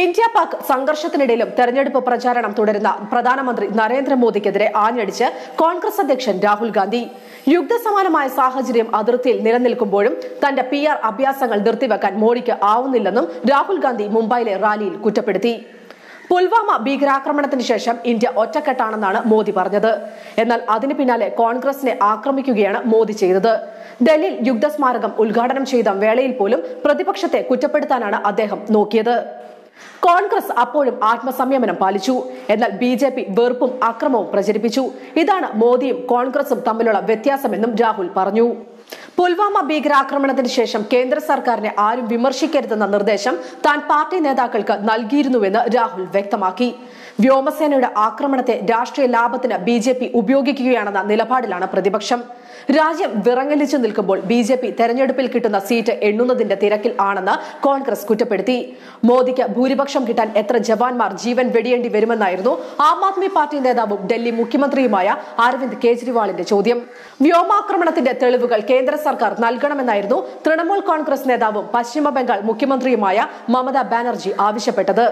India Pak സംഘർഷത്തിനിടയിലും തെരഞ്ഞെടുപ്പ് പ്രചാരണം തുടരുന്ന പ്രധാനമന്ത്രി നരേന്ദ്രമോദിക്കെതിരെ ആഞ്ഞടിച്ച് കോൺഗ്രസ് അധ്യക്ഷൻ രാഹുൽ ഗാന്ധി. യുദ്ധസമാനമായ സാഹചര്യം അതിർത്തിയിൽ നിലനിൽക്കുമ്പോഴും തന്റെ പി ആർ അഭ്യാസങ്ങൾ നിർത്തിവെക്കാൻ മോഡിക്ക് ആവുന്നില്ലെന്നും രാഹുൽ ഗാന്ധി മുംബൈയിലെ റാലിയിൽ കുറ്റപ്പെടുത്തി. പുൽവാമ ഭീകരാക്രമണത്തിന് ശേഷം ഇന്ത്യ ഒറ്റക്കെട്ടാണെന്നാണ് മോദി പറഞ്ഞത്. എന്നാൽ അതിന് പിന്നാലെ കോൺഗ്രസിനെ ആക്രമിക്കുകയാണ് മോദി ചെയ്തത്. ഡൽഹിയിൽ യുദ്ധസ്മാരകം ഉദ്ഘാടനം ചെയ്ത വേളയിൽ പോലും പ്രതിപക്ഷത്തെ കുറ്റപ്പെടുത്താനാണ് അദ്ദേഹം നോക്കിയത്. കോൺഗ്രസ് അപ്പോഴും ആത്മസംയമനം പാലിച്ചു. എന്നാൽ ബി ജെ പി വെറുപ്പും അക്രമവും പ്രചരിപ്പിച്ചു. ഇതാണ് മോദിയും കോൺഗ്രസും തമ്മിലുള്ള വ്യത്യാസമെന്നും രാഹുൽ പറഞ്ഞു. പുൽവാമ ഭീകരാക്രമണത്തിന് ശേഷം കേന്ദ്ര സർക്കാരിനെ ആരും വിമർശിക്കരുതെന്ന നിർദ്ദേശം താൻ പാർട്ടി നേതാക്കൾക്ക് നൽകിയിരുന്നുവെന്ന് രാഹുൽ വ്യക്തമാക്കി. വ്യോമസേനയുടെ ആക്രമണത്തെ രാഷ്ട്രീയ ലാഭത്തിന് ബി ജെ പി ഉപയോഗിക്കുകയാണെന്ന നിലപാടിലാണ് പ്രതിപക്ഷം. രാജ്യം വിറങ്ങലിച്ചു നിൽക്കുമ്പോൾ ബി ജെ പി തെരഞ്ഞെടുപ്പിൽ കിട്ടുന്ന സീറ്റ് എണ്ണുന്നതിന്റെ തിരക്കിൽ ആണെന്ന് കോൺഗ്രസ് കുറ്റപ്പെടുത്തി. മോദിക്ക് ഭൂരിപക്ഷം കിട്ടാൻ എത്ര ജവാന്മാർ ജീവൻ വെടിയേണ്ടി വരുമെന്നായിരുന്നു ആം ആദ്മി പാർട്ടി നേതാവും ഡൽഹി മുഖ്യമന്ത്രിയുമായ അരവിന്ദ് കെജ്രിവാളിന്റെ ചോദ്യം. വ്യോമാക്രമണത്തിന്റെ തെളിവുകൾ കേന്ദ്ര സർക്കാർ നൽകണമെന്നായിരുന്നു തൃണമൂൽ കോൺഗ്രസ് നേതാവും പശ്ചിമ ബംഗാൾ മുഖ്യമന്ത്രിയുമായ മമത ബാനർജി ആവശ്യപ്പെട്ടത്.